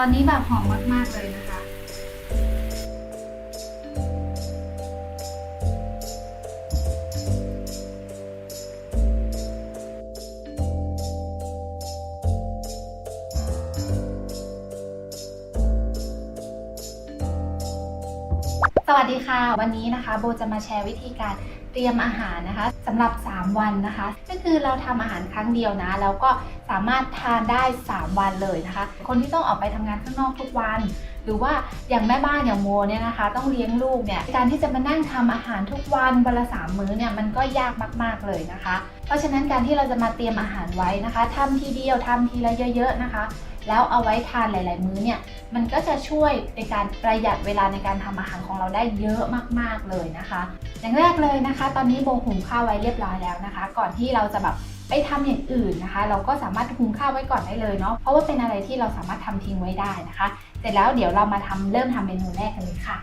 ตอนนี้แบบหอมมาก ๆ เลยนะคะ สวัสดีค่ะ วันนี้นะคะโบจะมาแชร์วิธีการ เตรียมอาหารนะคะสำหรับ 3 วันนะคะ ก็คือเราทำอาหารครั้งเดียวนะแล้วก็สามารถทานได้ 3 วันเลยนะคะ คนที่ต้องออกไปทำงานข้างนอกทุกวัน หรือว่าอย่างแม่บ้านอย่างโมเนี่ยนะคะ ต้องเลี้ยงลูกเนี่ยการที่จะมานั่งทำอาหารทุกวันวันละสามมื้อเนี่ยมันก็ยากมากๆเลยนะคะ เพราะฉะนั้นการที่เราจะมาเตรียมอาหารไว้นะคะทำทีเดียวทำทีละเยอะ ๆนะคะ แล้วเอาไว้ทานหลาย ๆ มื้อเนี่ยมันก็จะช่วยในการประหยัดเวลาในการทำอาหารของเราได้เยอะมาก ๆ เลยนะคะ อย่างแรกเลยนะคะ ตอนนี้โบหุงข้าวไว้เรียบร้อยแล้วนะคะ ก่อนที่เราจะแบบไปทำอย่างอื่นนะคะ เราก็สามารถหุงข้าวไว้ก่อนได้เลยเนาะเพราะว่าเป็นอะไรที่เราสามารถทำทิ้งไว้ได้นะคะ เสร็จแล้วเดี๋ยวเรามาทำเริ่มทำเมนูแรกกันเลยค่ะ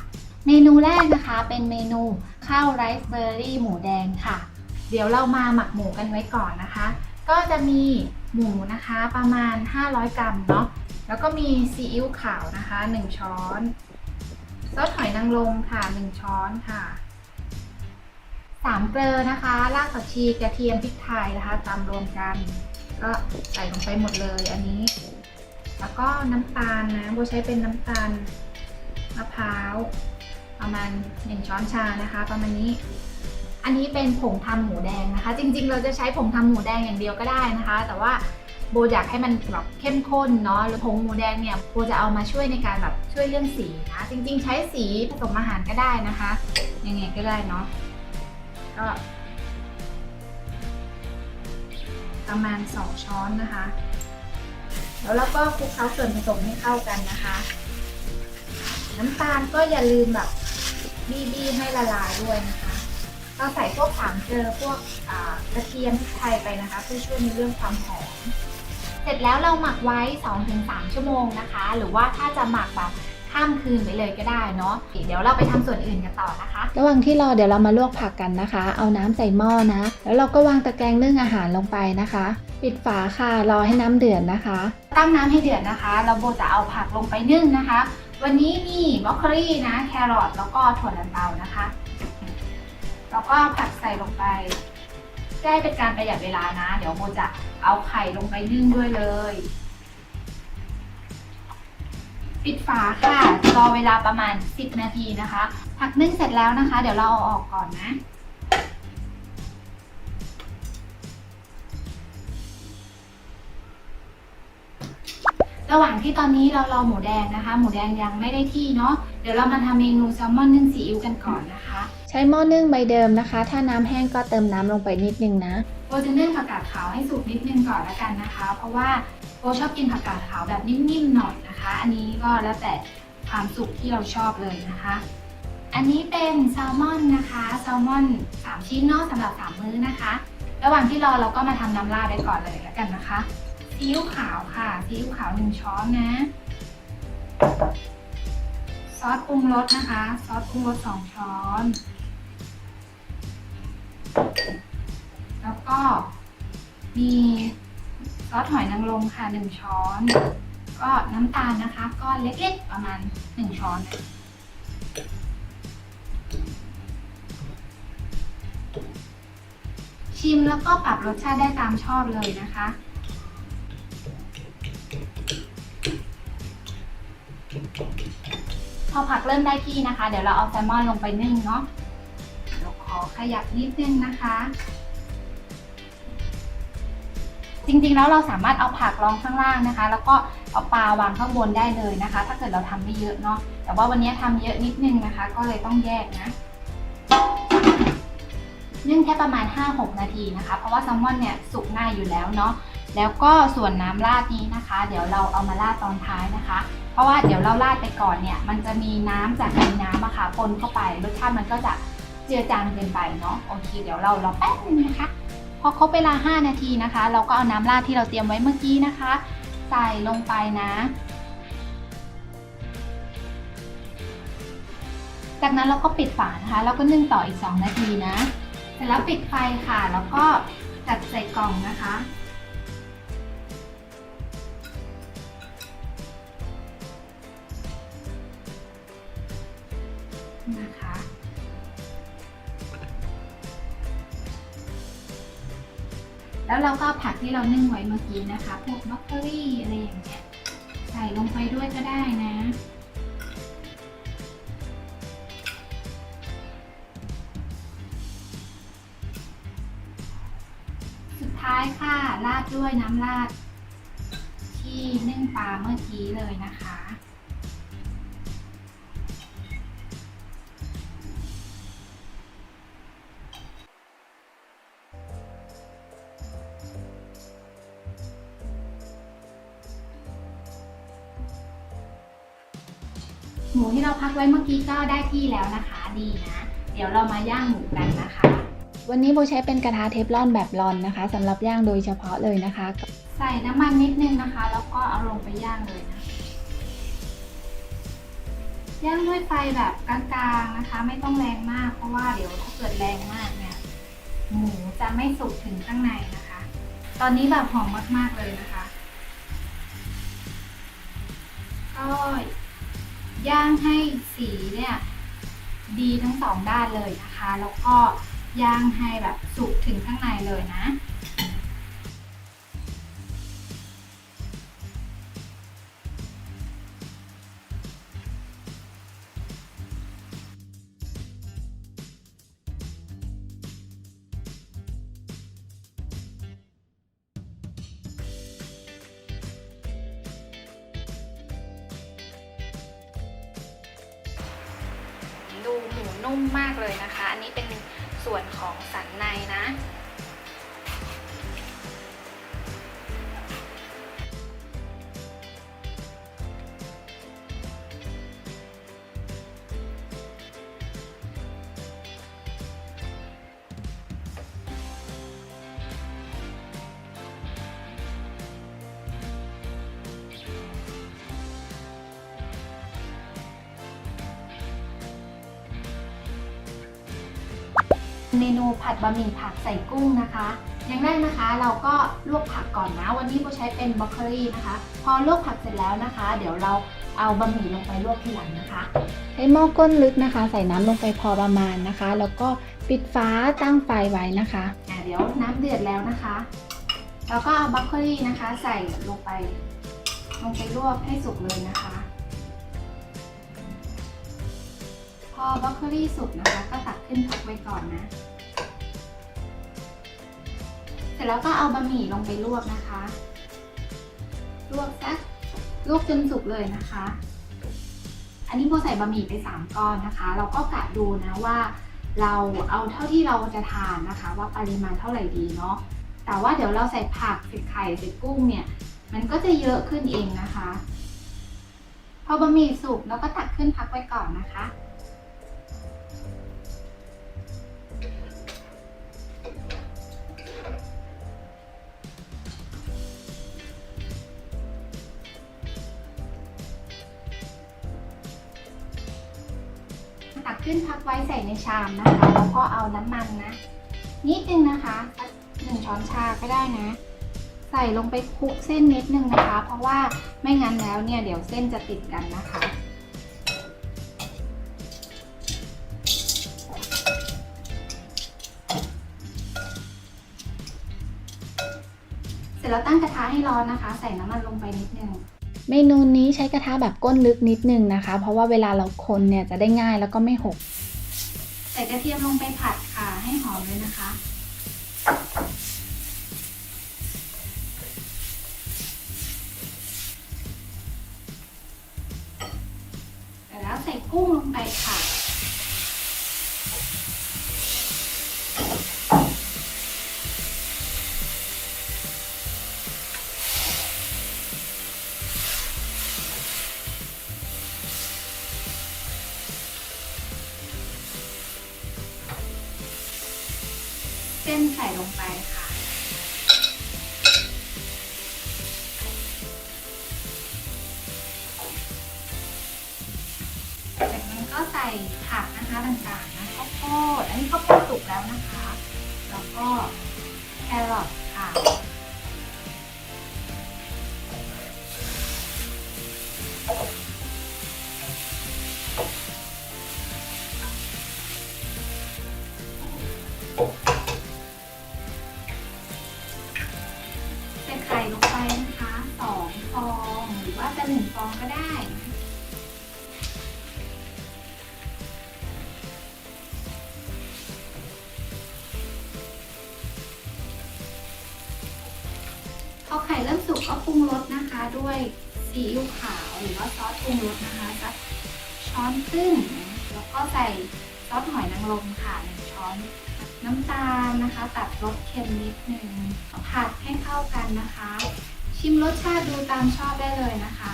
เมนูแรกนะคะเป็นเมนูข้าวไรซ์เบอร์รี่หมูแดงค่ะ เดี๋ยวเรามาหมักหมูกันไว้ก่อนนะคะ ก็จะมีหมูนะคะประมาณ 500 กรัมเนาะแล้วก็มีซีอิ๊วขาวนะคะ 1 ช้อนซอสหอยนางรมค่ะ 1 ช้อนค่ะสามเกลือนะคะรากผักชีกระเทียมพริกไทยนะคะตำรวมกัน ก็ใส่ลงไปหมดเลยอันนี้ แล้วก็น้ำตาลนะโบใช้เป็นน้ำตาลมะพร้าวประมาณ 1 ช้อนชานะคะ ประมาณนี้ อันนี้เป็นผงทำหมูแดงนะคะ จริง ๆ เราจะใช้ผงทำหมูแดงอย่างเดียวก็ได้นะคะ แต่ว่าโบอยากให้มันแบบเข้มข้นเนาะหรือผงหมูแดงเนี่ยโบจะเอามาช่วยในการแบบช่วยเรื่องสีนะ จริง ๆ ใช้สีผสมอาหารก็ได้นะคะ ยังไงก็ได้เนาะก็ประมาณ 2 ช้อนนะคะ แล้วเราก็คลุกเคล้าส่วนผสมให้เข้ากันนะคะ น้ำตาลก็อย่าลืมแบบบี้ๆให้ละลายด้วยนะคะ เราใส่พวกสามเกลือพวกอ่ากระเทียมพริกไทยไปนะคะ เพื่อช่วยในเรื่องความหอมเสร็จแล้วเราหมักไว้ 2-3 ชั่วโมงนะคะ หรือว่าถ้าจะหมักแบบข้ามคืนไปเลยก็ได้เนาะเดี๋ยวเราไปทำส่วนอื่นกันต่อนะคะ ระหว่างที่รอเดี๋ยวเรามาลวกผักกันนะคะ เอาน้ำใส่หม้อนะ แล้วเราก็วางตะแกรงนึ่งอาหารลงไปนะคะ ปิดฝาค่ะรอให้น้ำเดือดนะคะ ตั้งน้ำให้เดือดนะคะ เราโบจะเอาผักลงไปนึ่งนะคะ วันนี้มีบรอกโคลีนะแครอทแล้วก็ถั่วลันเตานะคะ แล้วก็ผักใส่ลงไปเพื่อให้เป็นการประหยัดเวลานะ เดี๋ยวโบจะเอาไข่ลงไปนึ่งด้วยเลย ปิดฝาค่ะ รอเวลาประมาณ 10 นาทีนะคะ ผักนึ่งเสร็จแล้วนะคะ เดี๋ยวเราเอาออกก่อนนะระหว่างที่ตอนนี้เรารอหมูแดงนะคะ หมูแดงยังไม่ได้ที่เนาะ เดี๋ยวเรามาทำเมนูแซลมอนนึ่งซีอิ๊วกันก่อนนะคะ ใช้หม้อนึ่งใบเดิมนะคะ ถ้าน้ำแห้งก็เติมน้ำลงไปนิดนึงนะโบจะนึ่งผักกาดขาวให้สุกนิดนึงก่อนละกันนะคะ เพราะว่าโบชอบกินผักกาดขาวแบบนิ่มๆหน่อยนะคะ อันนี้ก็แล้วแต่ความสุกที่เราชอบเลยนะคะ อันนี้เป็นแซลมอนนะคะแซลมอน3ชิ้นเนาะสำหรับ 3 มื้อนะคะ ระหว่างที่รอเราก็มาทำน้ำราดไปก่อนเลยละกันนะคะซีอิ๊วขาวค่ะซีอิ๊วขาว1ช้อนนะ ซอสปรุงรสนะคะ ซอสปรุงรส2ช้อน แล้วก็มีซอสหอยนางรมค่ะ1ช้อน ก็น้ำตาลนะคะก้อนเล็กๆประมาณ1ช้อนชิมแล้วก็ปรับรสชาติได้ตามชอบเลยนะคะ พอผักเริ่มได้ที่นะคะ เดี๋ยวเราเอาแซลมอนลงไปนึ่งเนาะเดี๋ยวขอขยับนิดนึงนะคะ จริงๆแล้วเราสามารถเอาผักรองข้างล่างนะคะ แล้วก็เอาปลาวางข้างบนได้เลยนะคะ ถ้าเกิดเราทำไม่เยอะเนาะแต่ว่าวันนี้ทำเยอะนิดนึงนะคะ ก็เลยต้องแยกนะนึ่งแค่ประมาณ 5-6 นาทีนะคะ เพราะว่าแซลมอนเนี่ยสุกง่ายอยู่แล้วเนาะ แล้วก็ส่วนน้ำราดนี้นะคะ เดี๋ยวเราเอามาราดตอนท้ายนะคะ เพราะว่าเดี๋ยวเราราดไปก่อนเนี่ย มันจะมีน้ำจากในน้ำอะค่ะปนเข้าไปรสชาติมันก็จะเจือจางเกินไปเนาะโอเคเดี๋ยวเรารอแป๊บนึงนะคะ พอครบเวลา 5 นาทีนะคะ เราก็เอาน้ำราดที่เราเตรียมไว้เมื่อกี้นะคะ ใส่ลงไปนะ จากนั้นเราก็ปิดฝานะคะ แล้วก็นึ่งต่ออีก 2 นาทีนะเสร็จแล้วปิดไฟค่ะ แล้วก็จัดใส่กล่องนะคะ แล้วเราก็ผักที่เรานึ่งไว้เมื่อกี้นะคะ พวกบล็อกเกอรี่อะไรอย่างเงี้ยใส่ลงไปด้วยก็ได้นะ สุดท้ายค่ะราดด้วยน้ำราดที่นึ่งปลาเมื่อกี้เลยนะคะ มูที่เราพักไว้เมื่อกี้ก็ได้ที่แล้วนะคะดีนะเดี๋ยวเรามาย่างหมูกันนะคะ วันนี้โบใช้เป็นกระทะเทฟลอนแบบรอนนะคะสำหรับย่างโดยเฉพาะเลยนะคะ ใส่น้ำมันนิดนึงนะคะ แล้วก็เอาลงไปย่างเลยนะย่างด้วยไฟแบบกลางๆนะคะ ไม่ต้องแรงมาก เพราะว่าเดี๋ยวถ้าเกิดแรงมากเนี่ยหมูจะไม่สุกถึงข้างในนะคะ ตอนนี้แบบหอมมากๆเลยนะคะก็ ย่างให้สีเนี่ยดีทั้งสองด้านเลยนะคะ แล้วก็ย่างให้แบบสุกถึงข้างในเลยนะ นุ่มมากเลยนะคะ อันนี้เป็นส่วนของสันในนะ เมนูผัดบะหมี่ผักใส่กุ้งนะคะ อย่างแรกนะคะ เราก็ลวกผักก่อนนะ วันนี้โบใช้เป็นบรอกโคลีนะคะ พอลวกผักเสร็จแล้วนะคะ เดี๋ยวเราเอาบะหมี่ลงไปลวกทีหลังนะคะ ใช้หม้อก้นลึกนะคะ ใส่น้ำลงไปพอประมาณนะคะ แล้วก็ปิดฝาตั้งไฟไว้นะคะอะเดี๋ยวน้ำเดือดแล้วนะคะเราก็เอาบรอกโคลีนะคะ ใส่ลงไปลงไปลวกให้สุกเลยนะคะ พอบรอกโคลีสุกนะคะ ก็ตักขึ้นพักไว้ก่อนนะ เสร็จแล้วก็เอาบะหมี่ลงไปลวกนะคะ ลวกสักลวกจนสุกเลยนะคะ อันนี้โบใส่บะหมี่ไปสามก้อนนะคะ เราก็กะดูนะว่าเราเอาเท่าที่เราจะทานนะคะ ว่าปริมาณเท่าไหร่ดีเนาะ แต่ว่าเดี๋ยวเราใส่ผักใส่ไข่ใส่กุ้งเนี่ย มันก็จะเยอะขึ้นเองนะคะ พอบะหมี่สุกเราก็ตักขึ้นพักไว้ก่อนนะคะ ขึ้นพักไว้ใส่ในชามนะคะ แล้วก็เอาน้ำมันนะ นิดนึงนะคะหนึ่งช้อนชาก็ได้นะ ใส่ลงไปคลุกเส้นนิดนึงนะคะ เพราะว่าไม่งั้นแล้วเนี่ยเดี๋ยวเส้นจะติดกันนะคะเสร็จแล้วตั้งกระทะให้ร้อนนะคะ ใส่น้ำมันลงไปนิดนึง เมนูนี้ใช้กระทะแบบก้นลึกนิดนึงนะคะ เพราะว่าเวลาเราคนเนี่ยจะได้ง่ายแล้วก็ไม่หก ใส่กระเทียมลงไปผัดค่ะให้หอมเลยนะคะเสร็จแล้วใส่กุ้งลงไปค่ะ เส้นใส่ลงไปค่ะ จากนั้นก็ใส่ผักนะคะต่างๆนะข้าวโพด อันนี้ข้าวโพดสุกแล้วนะคะ แล้วก็แครอทค่ะ ไข่เริ่มสุกก็ปรุงรสนะคะด้วยซีอิ๊วขาวหรือว่าซอสปรุงรสนะคะสักช้อนครึ่งแล้วก็ใส่ซอสหอยนางรมค่ะหนึ่งช้อนน้ำตาลนะคะ ตัดรสเค็มนิดนึงผัดให้เข้ากันนะคะ ชิมรสชาติดูตามชอบได้เลยนะคะ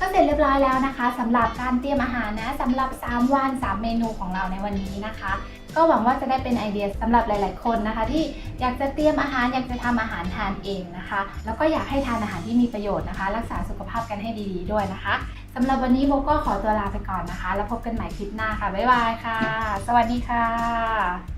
ก็เสร็จเรียบร้อยแล้วนะคะสำหรับการเตรียมอาหารนะสำหรับ 3 วัน 3 เมนูของเราในวันนี้นะคะ ก็หวังว่าจะได้เป็นไอเดียสำหรับหลาย ๆ คนนะคะ ที่อยากจะเตรียมอาหารอยากจะทำอาหารทานเองนะคะ แล้วก็อยากให้ทานอาหารที่มีประโยชน์นะคะ รักษาสุขภาพกันให้ดี ๆ ด้วยนะคะสำหรับวันนี้โบก็ขอตัวลาไปก่อนนะคะ แล้วพบกันใหม่คลิปหน้าค่ะบ๊ายบายค่ะ สวัสดีค่ะ